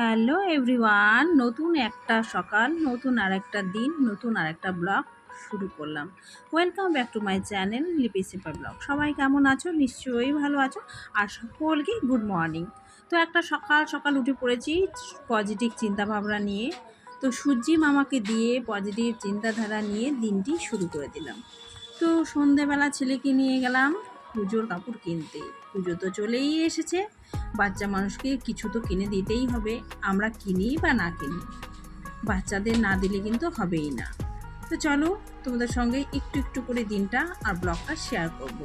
Hello everyone, নতুন একটা সকাল, নতুন আর একটা দিন, নতুন আর একটা ব্লগ শুরু করলাম। Welcome back to my channel Lipi sipper blog সবাই কেমন আছো? নিশ্চয়ই ভালো আছো। আর সকলকে গুড মর্নিং তো একটা সকাল সকাল উঠে পড়েছি পজিটিভ চিন্তাভাবনা নিয়ে। তো সূর্যি মামাকে দিয়ে পজিটিভ চিন্তাধারা নিয়ে দিনটি শুরু করে দিলাম। তো সন্ধেবেলা ছেলেকে নিয়ে গেলাম। পুজোর কাপড় কিনতে। পুজো তো চলেই এসেছে। বাচ্চা মানুষকে কিছু তো কিনে দিতেই হবে। আমরা কিনি বা না কিনি, বাচ্চাদের না দিলে কিন্তু হবেই না। তো চলো, তোমাদের সঙ্গে একটু একটু করে দিনটা আর ব্লগটা শেয়ার করব।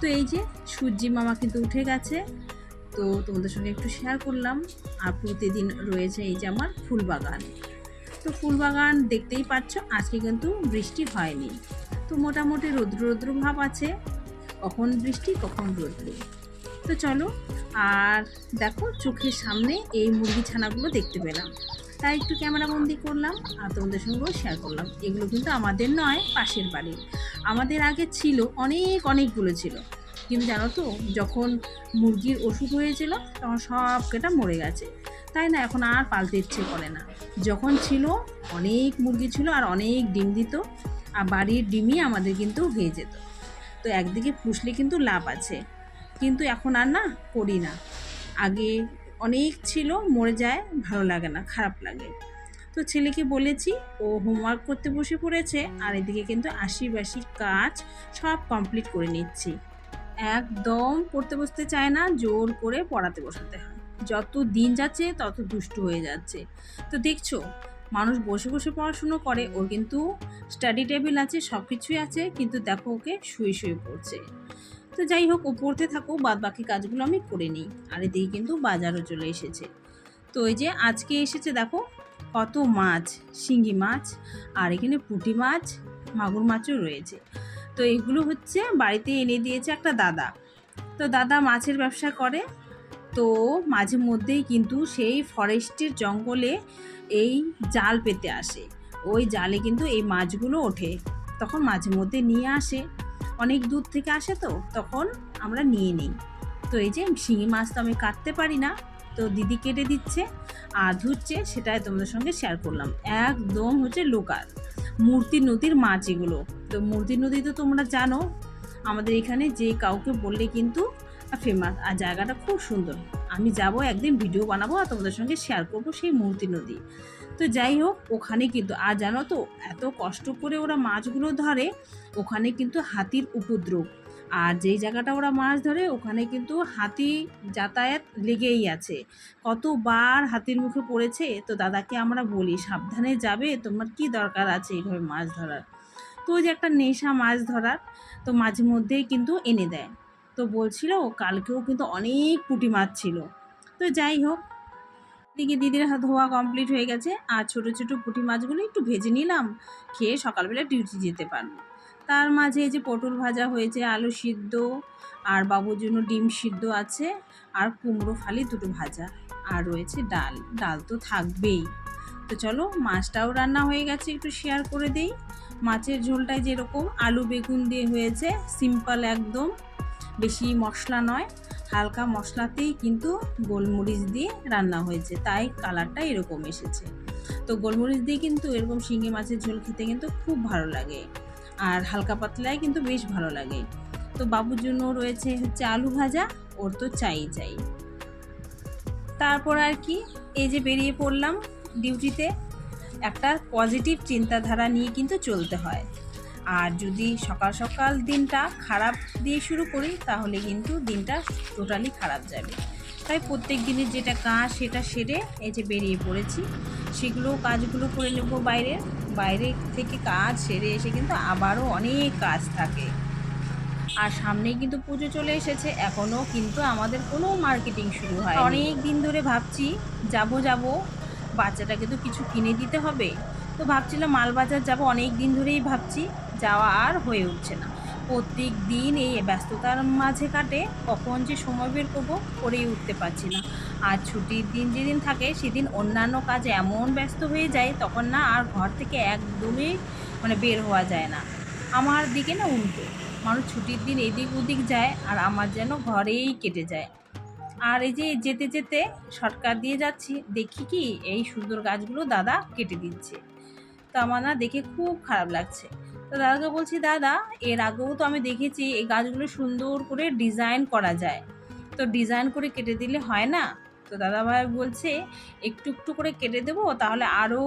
তো এই যে, সূর্যি মামা কিন্তু উঠে গেছে। তো তোমাদের সঙ্গে একটু শেয়ার করলাম। আর প্রতিদিন রয়েছে এই যে আমার ফুল বাগান। তো ফুল বাগান দেখতেই পাচ্ছ, আজকে কিন্তু বৃষ্টি হয়নি। তো মোটামুটি রৌদ্র রৌদ্র ভাব আছে। কখন বৃষ্টি, কখন রৌদ্র। তো চলো, আর দেখো, চোখের সামনে এই মুরগি ছানাগুলো দেখতে পেলাম। তাই একটু ক্যামেরা বন্দি করলাম, আর তোমাদের সঙ্গেও শেয়ার করলাম। এগুলো কিন্তু আমাদের নয়, পাশের বাড়ির। আমাদের আগে ছিল, অনেক, অনেকগুলো ছিল। কিন্তু জানো তো, যখন মুরগির ওষুধ হয়েছিল, তখন সব কেটা মরে গেছে। তাই না, এখন আর পালতে ইচ্ছে করে না। যখন ছিল, অনেক মুরগি ছিল, আর অনেক ডিম দিত, আর বাড়ির ডিমই আমাদের কিন্তু হয়ে যেত। তো একদিকে পুষলে কিন্তু লাভ আছে। কিন্তু এখন আর না, করি না। আগে অনেক ছিল, মরে যায়, ভালো লাগে না, খারাপ লাগে। তো ছেলেকে বলেছি, ও হোমওয়ার্ক করতে বসে পড়েছে, আর এদিকে কিন্তু আশিবাসি কাজ সব কমপ্লিট করে নিচ্ছি। একদম পড়তে বসতে চায় না, জোর করে পড়াতে বসাতে হয়। যত দিন যাচ্ছে, তত দুষ্টু হয়ে যাচ্ছে। তো দেখছ মানুষ বসে বসে পড়াশুনো করে, ওর কিন্তু স্টাডি টেবিল আছে সব কিছুই আছে, কিন্তু দেখো ওকে শুয়ে শুয়ে পড়ছে। তো যাই হোক, ও পড়তে থাকো, বাদ বাকি কাজগুলো আমি করে নিই। আর এদিকে কিন্তু বাজারও চলে এসেছে। তো ওই যে আজকে এসেছে দেখো, কত মাছ শিঙ্গি মাছ, আর এখানে পুঁটি মাছ, মাগুর মাছও রয়েছে। তো এগুলো হচ্ছে বাড়িতে এনে দিয়েছে একটা দাদা। তো দাদা মাছের ব্যবসা করে তো মাঝে মধ্যেই কিন্তু সেই ফরেস্টের জঙ্গলে এই জাল পেতে আসে। ওই জালে কিন্তু এই মাছগুলো ওঠে। তখন মাঝে মধ্যে নিয়ে আসে। অনেক দূর থেকে আসে তো, তখন আমরা নিয়ে নিই। তো এই যে শিঙি মাছ তো আমি কাটতে পারি না, তো দিদি কেটে দিচ্ছে আর ধুচ্ছে, সেটাই তোমাদের সঙ্গে শেয়ার করলাম। একদম হচ্ছে লোকাল মূর্তি নদীর মাছ এগুলো। তো মূর্তি নদী তো তোমরা জানো, আমাদের এখানে যে কাউকে বললে কিন্তু ফেমাস আর জায়গাটা খুব সুন্দর। আমি যাব, একদিন ভিডিও বানাবো আর তোমাদের সঙ্গে শেয়ার করব সেই মূর্তি নদী। তো যাই হোক, ওখানে কিন্তু, আর জানো তো, এত কষ্ট করে ওরা মাছগুলো ধরে, ওখানে কিন্তু হাতির উপদ্রব। আর যেই জায়গাটা ওরা মাছ ধরে, ওখানে কিন্তু হাতি যাতায়াত লেগেই আছে। কতবার হাতির মুখে পড়েছে, তো দাদাকে আমরা বলি, সাবধানে যাবে, তোমার কি দরকার আছে এইভাবে মাছ ধরার? তো ওই যে একটা নেশা মাছ ধরার, তো মাঝে মধ্যেই কিন্তু এনে দেয়। তো বলছিল, কালকেও কিন্তু অনেক পুঁটি মাছ ছিল। তো যাই হোক দিকে দিদির হাত ধোয়া কমপ্লিট হয়ে গেছে, আর ছোটো ছোটো পুঁটি মাছগুলো একটু ভেজে নিলাম, খেয়ে সকালবেলা ডিউটি যেতে পারব তার মাঝে যে পটল ভাজা হয়েছে, আলু সিদ্ধ, আর বাবুর জন্য ডিম সিদ্ধ আছে, আর কুমড়ো ফালি দুটো ভাজা, আর রয়েছে ডাল। ডাল তো থাকবেই। তো চলো, মাছটাও রান্না হয়ে গেছে, একটু শেয়ার করে দিই। মাছের ঝোলটায় যেরকম, আলু বেগুন দিয়ে হয়েছে সিম্পল একদম। বেশি মশলা নয়, হালকা মশলাতেই কিন্তু গোলমরিচ দিয়ে রান্না হয়েছে, তাই কালারটা এরকম এসেছে। তো গোলমরিচ দিয়ে কিন্তু এরকম শিঙি মাছের ঝোল খেতে কিন্তু খুব ভালো লাগে, আর হালকা পাতলায় কিন্তু বেশ ভালো লাগে। তো বাবুর জন্য রয়েছে হচ্ছে আলু ভাজা, ওর তো চাই চাই। তারপর আর কি, এই যে বেরিয়ে পড়লাম ডিউটিতে একটা পজিটিভ চিন্তাধারা নিয়ে কিন্তু চলতে হয়। আর যদি সকাল সকাল দিনটা খারাপ দিয়ে শুরু করি, তাহলে কিন্তু দিনটা টোটালি খারাপ যাবে। তাই প্রত্যেক দিনের যেটা কাজ সেটা সেরে এই যে বেরিয়ে পড়েছি, সেগুলো কাজগুলো করে নেব বাইরে। বাইরে থেকে কাজ সেরে এসে কিন্তু আবারও অনেক কাজ থাকে। আর সামনেই কিন্তু পুজো চলে এসেছে, এখনও কিন্তু আমাদের কোনো মার্কেটিং শুরু হয় অনেক দিন ধরে ভাবছি, যাব যাব, বাচ্চাটাকে তো কিছু কিনে দিতে হবে। তো ভাবছিলাম মালবাজার যাব, অনেক দিন ধরেই ভাবছি। যাওয়া আর হয়ে উঠছে না। প্রত্যেক দিন এই ব্যস্ততার মাঝে কাটে, কখন যে সময় বের করব করেই উঠতে পারছি না। আর ছুটির দিন যেদিন থাকে, সেদিন অন্যান্য কাজে এমন ব্যস্ত হয়ে যায়, তখন না আর ঘর থেকে একদমই মানে বের হওয়া যায় না। আমার দিকে না উল্টো, মানুষ ছুটির দিন এদিক ওদিক যায় আর আমার যেন ঘরেই কেটে যায়। আর এই যে যেতে যেতে শর্টকাট দিয়ে যাচ্ছি, দেখি কি এই সুন্দর গাছগুলো দাদা কেটে দিচ্ছে। তো আমার না দেখে খুব খারাপ লাগছে। তো দাদাকে বলছি, দাদা, এর আগেও তো আমি দেখেছি এই গাছগুলো সুন্দর করে ডিজাইন করা যায়। তো ডিজাইন করে কেটে দিলে হয় না? তো দাদাভাই বলছে, একটু একটু করে কেটে দেবো, তাহলে আরও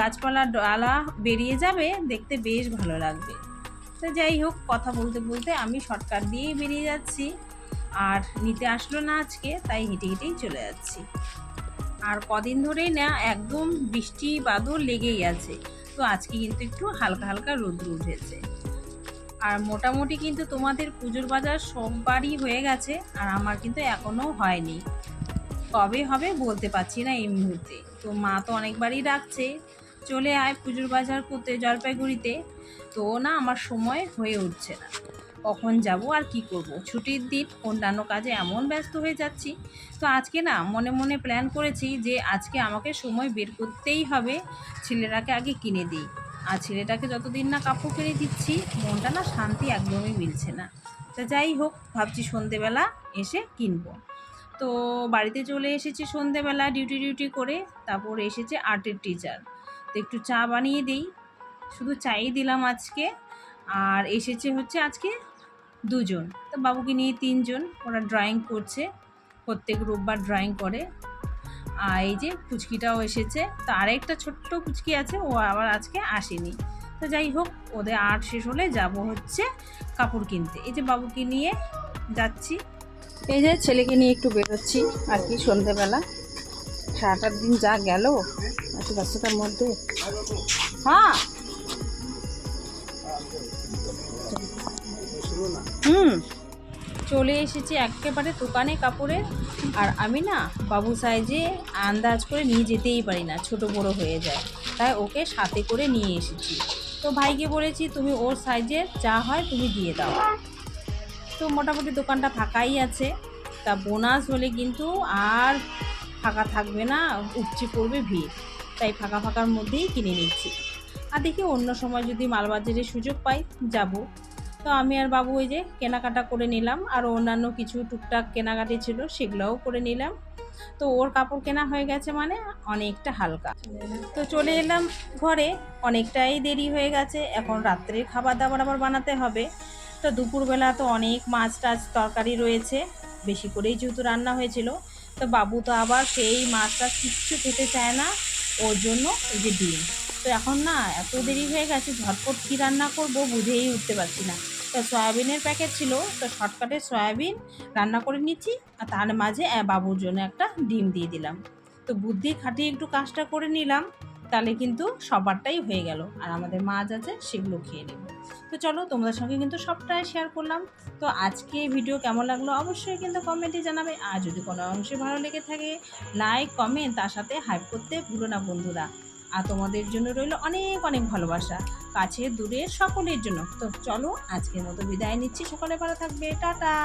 গাছপালা ডালা বেরিয়ে যাবে, দেখতে বেশ ভালো লাগবে। তো যাই হোক, কথা বলতে বলতে আমি শর্টকাট দিয়েই বেরিয়ে যাচ্ছি। আর নিতে আসলো না আজকে, তাই হেঁটে হেঁটেই চলে যাচ্ছি। আর কদিন ধরেই না, একদম বৃষ্টি বাদল লেগেই আছে। তো আজকে কিন্তু একটু হালকা হালকা রোদ্র উঠেছে। আর মোটামুটি কিন্তু তোমাদের পুজোর বাজার সববারই হয়ে গেছে আর আমার কিন্তু এখনও হয়নি। কবে হবে বলতে পারছি না এই মুহূর্তে। তো মা তো অনেকবারই ডাকছে, চলে আয় পুজোর বাজার করতে জলপাইগুড়িতে। তো না, আমার সময় হয়ে উঠছে না। কখন যাব আর কি করব? ছুটির দিন অন্যান্য কাজে এমন ব্যস্ত হয়ে যাচ্ছি। তো আজকে না মনে মনে প্ল্যান করেছি যে আজকে আমাকে সময় বের করতেই হবে, ছেলেটাকে আগে কিনে দিই। আর ছেলেটাকে যতদিন না কাপড় কিনে দিচ্ছি, মনটা না শান্তি একদমই মিলছে না। তা যাই হোক, ভাবছি সন্ধেবেলা এসে কিনবো। তো বাড়িতে চলে এসেছি সন্ধেবেলা ডিউটি ডিউটি করে, তারপর এসেছে আর্টের টিচার তো একটু চা বানিয়ে দিই। শুধু চাই দিলাম আজকে। আর এসেছে হচ্ছে আজকে দুজন। তো বাবুকে নিয়ে তিনজন ওরা ড্রয়িং করছে। প্রত্যেক রোববার ড্রয়িং করে। আর এই যে পুচকিটাও এসেছে। তো আরেকটা ছোট্ট পুচকি আছে, ও আবার আজকে আসেনি। তো যাই হোক, ওদের আর্ট শেষ হলে যাব হচ্ছে কাপড় কিনতে। এই যে বাবুকে নিয়ে যাচ্ছি। এই যে ছেলেকে নিয়ে একটু বেরোচ্ছি, আর কি সন্ধেবেলা। সারাটার দিন যা গেল এত ব্যস্ততার মধ্যে। হ্যাঁ হুম। চলে এসেছি একেবারে দোকানে কাপড়ে। আর আমি না বাবু সাইজে আন্দাজ করে নিয়ে যেতেই পারি না, ছোট বড় হয়ে যায়। তাই ওকে সাথে করে নিয়ে এসেছি। তো ভাইকে বলেছি, তুমি ওর সাইজের যা হয় তুমি দিয়ে দাও। তো মোটামুটি দোকানটা ফাঁকাই আছে। তা বোনাস হলে কিন্তু আর ফাঁকা থাকবে না, উপচে পড়বে ভিড়। তাই ফাঁকা ফাঁকার মধ্যেই কিনে নিচ্ছি। আর দেখি অন্য সময় যদি মালবাজারে সুযোগ পাই, যাব। তো আমি আর বাবু ওই যে কেনাকাটা করে নিলাম আর অন্যান্য কিছু টুকটাক কেনাকাটি ছিল সেগুলোও করে নিলাম। তো ওর কাপড় কেনা হয়ে গেছে মানে অনেকটা হালকা। তো চলে এলাম ঘরে, অনেকটাই দেরি হয়ে গেছে, এখন রাত্রের খাবার দাবার আবার বানাতে হবে। তো দুপুরবেলা তো অনেক মাছ টাছ তরকারি রয়েছে, বেশি করেই যেহেতু রান্না হয়েছিল। তো বাবু তো আবার সেই মাছটা কিচ্ছু খেতে চায় না, ওর জন্য এই যে ডিম। তো এখন না এত দেরি হয়ে গেছে, ঝটপট কী রান্না করব বুঝেই উঠতে পারছি না। তো সয়াবিনের প্যাকেট ছিল, তো শর্টকাটে সয়াবিন রান্না করে নিচ্ছি, আর তার মাঝে বাবুর জন্য একটা ডিম দিয়ে দিলাম। তো বুদ্ধি খাটিয়ে একটু কাজটা করে নিলাম, তাহলে কিন্তু সবারটাই হয়ে গেল, আর আমাদের মাছ আছে, সেগুলো খেয়ে নেব। তো চলো, তোমাদের সঙ্গে কিন্তু সবটাই শেয়ার করলাম। তো আজকে ভিডিও কেমন লাগল অবশ্যই কিন্তু কমেন্টে জানাবে, আর যদি কোনো অংশে ভালো লেগে থাকে লাইক কমেন্ট তার সাথে হাইপ করতে ভুলো না বন্ধুরা। আর তোমাদের জন্য রইল অনেক অনেক ভালোবাসা। কাছে দূরে সকলের জন্য। তো চলো, আজকের মতো বিদায় নিচ্ছি। সকলে ভালো থাকবে। টাটা!